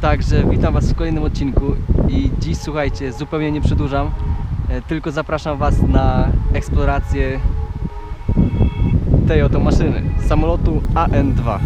Także witam Was w kolejnym odcinku i dziś słuchajcie, zupełnie nie przedłużam, e, tylko zapraszam Was na eksplorację tej oto maszyny, samolotu AN-2.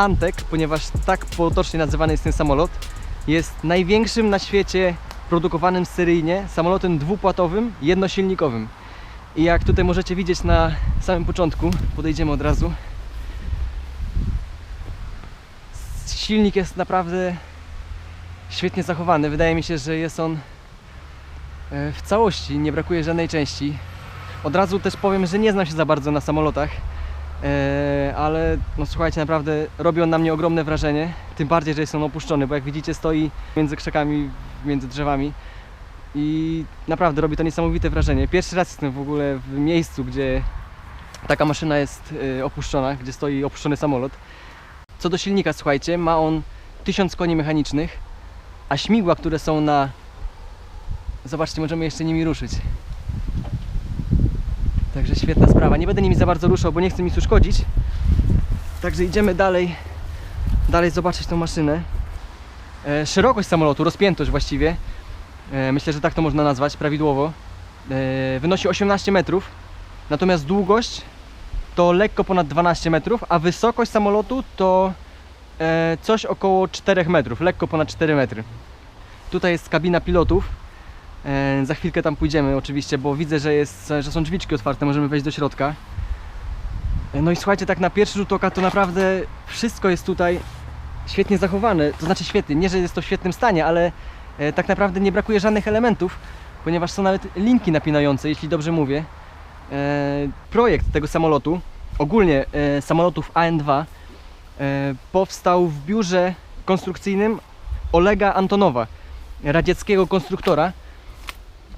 Antek, ponieważ tak potocznie nazywany jest ten samolot, jest największym na świecie produkowanym seryjnie samolotem dwupłatowym, jednosilnikowym. I jak tutaj możecie widzieć na samym początku, podejdziemy od razu. Silnik jest naprawdę świetnie zachowany. Wydaje mi się, że jest on e, w całości, nie brakuje żadnej części. Od razu też powiem, że nie znam się za bardzo na samolotach, ale no słuchajcie, naprawdę robi on na mnie ogromne wrażenie. Tym bardziej, że jest on opuszczony, bo jak widzicie, stoi między krzakami, między drzewami i naprawdę robi to niesamowite wrażenie. Pierwszy raz jestem w ogóle w miejscu, gdzie taka maszyna jest e, opuszczona, gdzie stoi opuszczony samolot. Co do silnika, słuchajcie, ma on 1000 koni mechanicznych, a śmigła, które są na. Zobaczcie, możemy jeszcze nimi ruszyć. Także świetna sprawa. Nie będę nimi za bardzo ruszał, bo nie chcę mi uszkodzić. Także idziemy dalej, dalej zobaczyć tą maszynę. E, szerokość samolotu, rozpiętość właściwie, e, myślę, że tak to można nazwać prawidłowo, e, wynosi 18 metrów. Natomiast długość to lekko ponad 12 metrów, a wysokość samolotu to e, coś około 4 metrów, lekko ponad 4 metry. Tutaj jest kabina pilotów. E, za chwilkę tam pójdziemy oczywiście, bo widzę, że, jest, że są drzwiczki otwarte, możemy wejść do środka. E, no i słuchajcie, tak na pierwszy rzut oka to naprawdę wszystko jest tutaj świetnie zachowane. To znaczy świetnie, nie że jest to w świetnym stanie, ale e, tak naprawdę nie brakuje żadnych elementów, ponieważ są nawet linki napinające, jeśli dobrze mówię. Projekt tego samolotu, ogólnie samolotów AN-2, e, powstał w biurze konstrukcyjnym Olega Antonowa, radzieckiego konstruktora.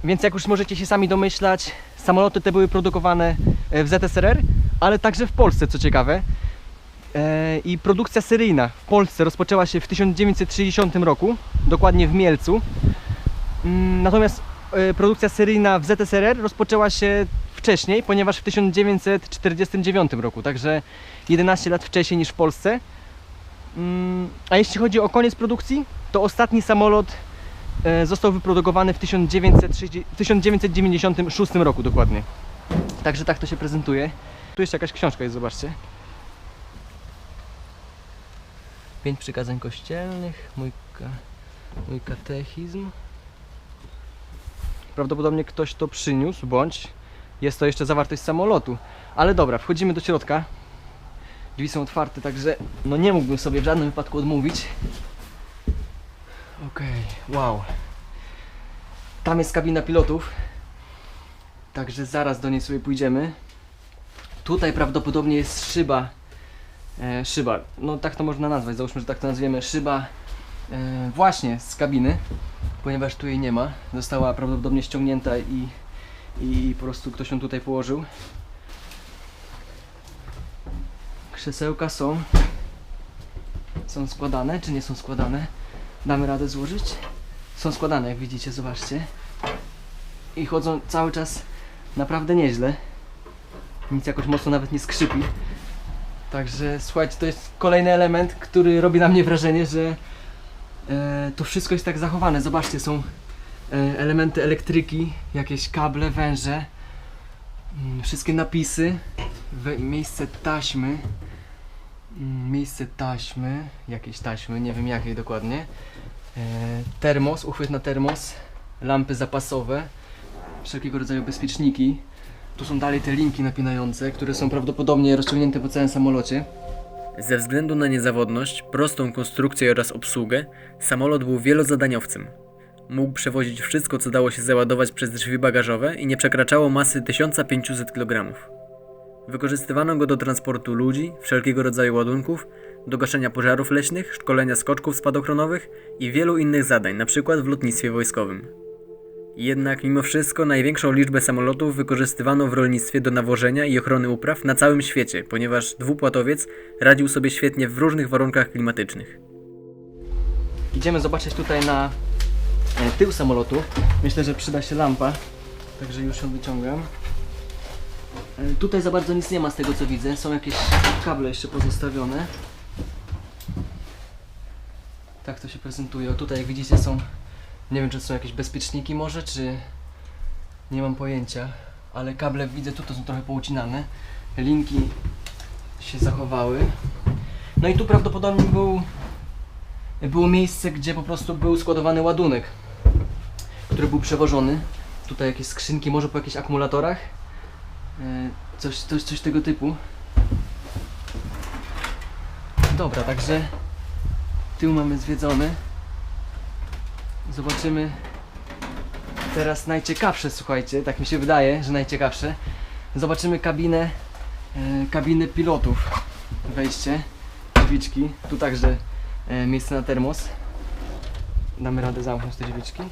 Więc jak już możecie się sami domyślać, samoloty te były produkowane e, w ZSRR, ale także w Polsce, co ciekawe. E, I produkcja seryjna w Polsce rozpoczęła się w 1960 roku, dokładnie w Mielcu. Mm, Natomiast e, produkcja seryjna w ZSRR rozpoczęła się wcześniej, ponieważ w 1949 roku, także 11 lat wcześniej niż w Polsce. Mm, A jeśli chodzi o koniec produkcji, to ostatni samolot został wyprodukowany w 1930 1996 roku dokładnie. Także tak to się prezentuje. Tu jeszcze jakaś książka jest, zobaczcie. Pięć przykazań kościelnych, mój, ka, mój katechizm. Prawdopodobnie ktoś to przyniósł, bądź jest to jeszcze zawartość samolotu. Ale dobra, wchodzimy do środka. Drzwi są otwarte, także no nie mógłbym sobie w żadnym wypadku odmówić. Okej, wow. Tam jest kabina pilotów. Także zaraz do niej sobie pójdziemy. Tutaj prawdopodobnie jest szyba. E, szyba, no tak to można nazwać, załóżmy, że tak to nazwiemy. Szyba e, właśnie z kabiny, ponieważ tu jej nie ma. Została prawdopodobnie ściągnięta i, i po prostu ktoś ją tutaj położył. Krzesełka są. Są składane, czy nie są składane? Damy radę złożyć? Są składane, jak widzicie, zobaczcie. I chodzą cały czas naprawdę nieźle. Nic jakoś mocno nawet nie skrzypi. Także słuchajcie, to jest kolejny element, który robi na mnie wrażenie, że e, to wszystko jest tak zachowane. Zobaczcie, są e, elementy elektryki, jakieś kable, węże, mm, wszystkie napisy, miejsce taśmy, miejsce taśmy, jakieś taśmy, nie wiem jakiej dokładnie, e, termos, uchwyt na termos, lampy zapasowe, wszelkiego rodzaju bezpieczniki. Tu są dalej te linki napinające, które są prawdopodobnie rozciągnięte po całym samolocie. Ze względu na niezawodność, prostą konstrukcję oraz obsługę, samolot był wielozadaniowcem. Mógł przewozić wszystko, co dało się załadować przez drzwi bagażowe i nie przekraczało masy 1500 kg. Wykorzystywano go do transportu ludzi, wszelkiego rodzaju ładunków, do gaszenia pożarów leśnych, szkolenia skoczków spadochronowych i wielu innych zadań, np. w lotnictwie wojskowym. Jednak mimo wszystko największą liczbę samolotów wykorzystywano w rolnictwie do nawożenia i ochrony upraw na całym świecie, ponieważ dwupłatowiec radził sobie świetnie w różnych warunkach klimatycznych. Idziemy zobaczyć tutaj na e, tył samolotu. Myślę, że przyda się lampa, także już ją wyciągam. E, Tutaj za bardzo nic nie ma z tego co widzę. Są jakieś kable jeszcze pozostawione. Tak to się prezentuje. O, tutaj jak widzicie są, nie wiem czy to są jakieś bezpieczniki może, czy nie mam pojęcia, ale kable widzę tu to są trochę poucinane. Linki się zachowały. No i tu prawdopodobnie był było miejsce, gdzie po prostu był składowany ładunek, który był przewożony. Tutaj jakieś skrzynki, może po jakichś akumulatorach. E, Coś, coś, coś tego typu. Dobra, także tył mamy zwiedzony. Zobaczymy teraz najciekawsze, słuchajcie, tak mi się wydaje, że najciekawsze. Zobaczymy kabinę, e, pilotów. Wejście, drzwiczki. Tu także e, miejsce na termos. Damy radę zamknąć te drzwiczki.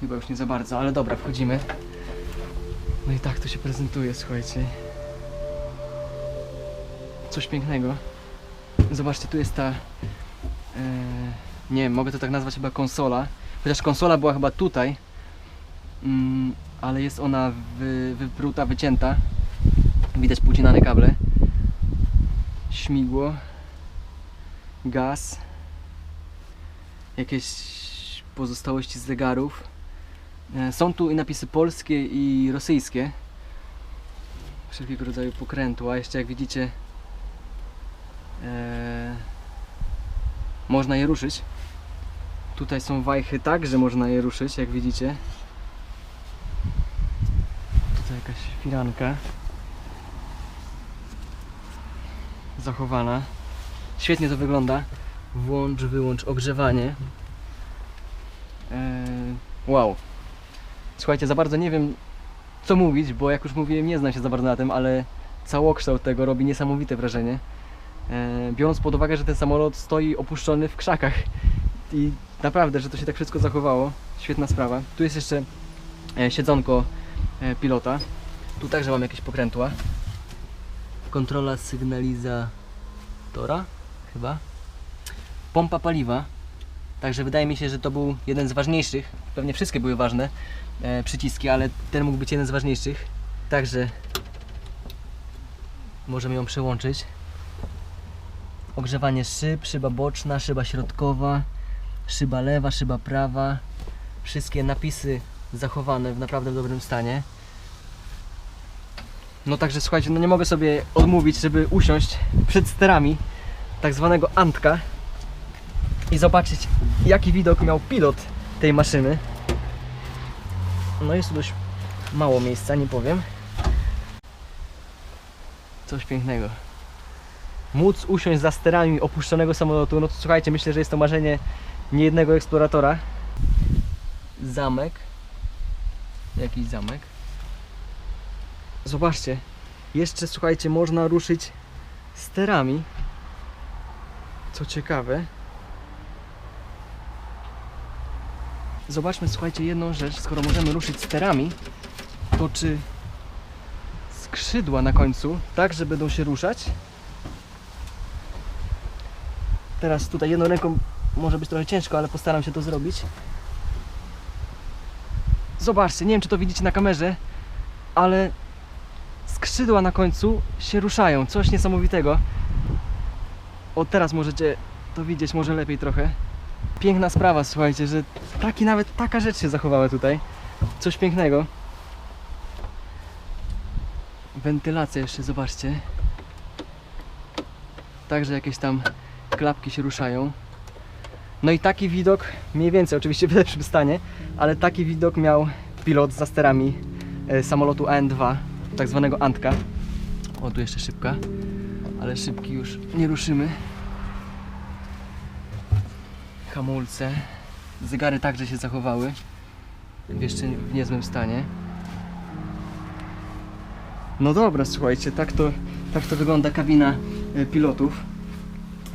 Chyba już nie za bardzo, ale dobra, wchodzimy. No i tak to się prezentuje, słuchajcie. Coś pięknego. Zobaczcie, tu jest ta. E, nie wiem, mogę to tak nazwać chyba konsola. Chociaż konsola była chyba tutaj. Mm, ale jest ona wy, wypruta, wycięta. Widać poucinane kable. Śmigło gaz, jakieś pozostałości z zegarów. E, Są tu i napisy polskie i rosyjskie. Wszelkiego rodzaju pokrętła. Jeszcze jak widzicie, e, można je ruszyć. Tutaj są wajchy tak, że można je ruszyć, jak widzicie. Tutaj jakaś firanka zachowana. Świetnie to wygląda. Włącz, wyłącz ogrzewanie. Eee, wow. Słuchajcie, za bardzo nie wiem co mówić, bo jak już mówiłem, nie znam się za bardzo na tym, ale całokształt tego robi niesamowite wrażenie. Eee, biorąc pod uwagę, że ten samolot stoi opuszczony w krzakach i naprawdę, że to się tak wszystko zachowało. Świetna sprawa. Tu jest jeszcze e, siedzonko e, pilota. Tu także mam jakieś pokrętła. Kontrola sygnalizatora chyba. Pompa paliwa. Także wydaje mi się, że to był jeden z ważniejszych. Pewnie wszystkie były ważne e, przyciski, ale ten mógł być jeden z ważniejszych. Także możemy ją przełączyć. Ogrzewanie szyb, szyba boczna, szyba środkowa, szyba lewa, szyba prawa. Wszystkie napisy zachowane w naprawdę dobrym stanie. No także słuchajcie, no nie mogę sobie odmówić, żeby usiąść przed sterami tak zwanego Antka i zobaczyć jaki widok miał pilot tej maszyny. No jest tu dość mało miejsca, nie powiem. Coś pięknego. Móc usiąść za sterami opuszczonego samolotu, no to słuchajcie, myślę, że jest to marzenie niejednego eksploratora. Zamek. Jakiś zamek. Zobaczcie, jeszcze słuchajcie, można ruszyć sterami. Co ciekawe. Zobaczmy, słuchajcie, jedną rzecz. Skoro możemy ruszyć sterami, to czy skrzydła na końcu także będą się ruszać? Teraz tutaj jedną ręką może być trochę ciężko, ale postaram się to zrobić. Zobaczcie, nie wiem czy to widzicie na kamerze, ale skrzydła na końcu się ruszają. Coś niesamowitego. O teraz możecie to widzieć może lepiej trochę. Piękna sprawa, słuchajcie, że taki nawet taka rzecz się zachowała tutaj. Coś pięknego. Wentylacja jeszcze, zobaczcie. Także jakieś tam klapki się ruszają. No i taki widok, mniej więcej, oczywiście w lepszym stanie, ale taki widok miał pilot za sterami e, samolotu AN-2, tak zwanego Antka. O, tu jeszcze szybka, ale szybki już nie ruszymy. Hamulce, Zegary także się zachowały. W jeszcze w niezłym stanie. No dobra, słuchajcie, tak to, tak to wygląda kabina e, pilotów.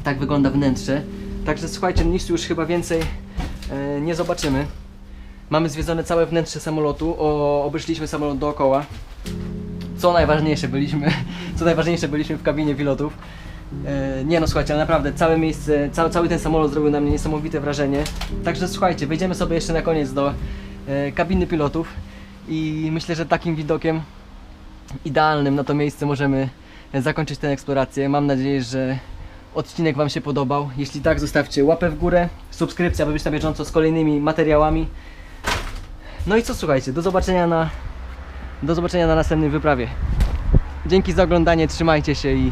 Tak wygląda wnętrze. Także słuchajcie, nic już chyba więcej e, nie zobaczymy. Mamy zwiedzone całe wnętrze samolotu, o, samolot dookoła. Co najważniejsze, byliśmy, co najważniejsze, byliśmy w kabinie pilotów. E, nie no, słuchajcie, ale naprawdę całe miejsce, cały, cały ten samolot zrobił na mnie niesamowite wrażenie. Także słuchajcie, wejdziemy sobie jeszcze na koniec do e, kabiny pilotów i myślę, że takim widokiem idealnym na to miejsce możemy zakończyć tę eksplorację. Mam nadzieję, że odcinek Wam się podobał. Jeśli tak, zostawcie łapę w górę, subskrypcja, by być na bieżąco z kolejnymi materiałami. No i co, słuchajcie, do zobaczenia na, do zobaczenia na następnej wyprawie. Dzięki za oglądanie, trzymajcie się i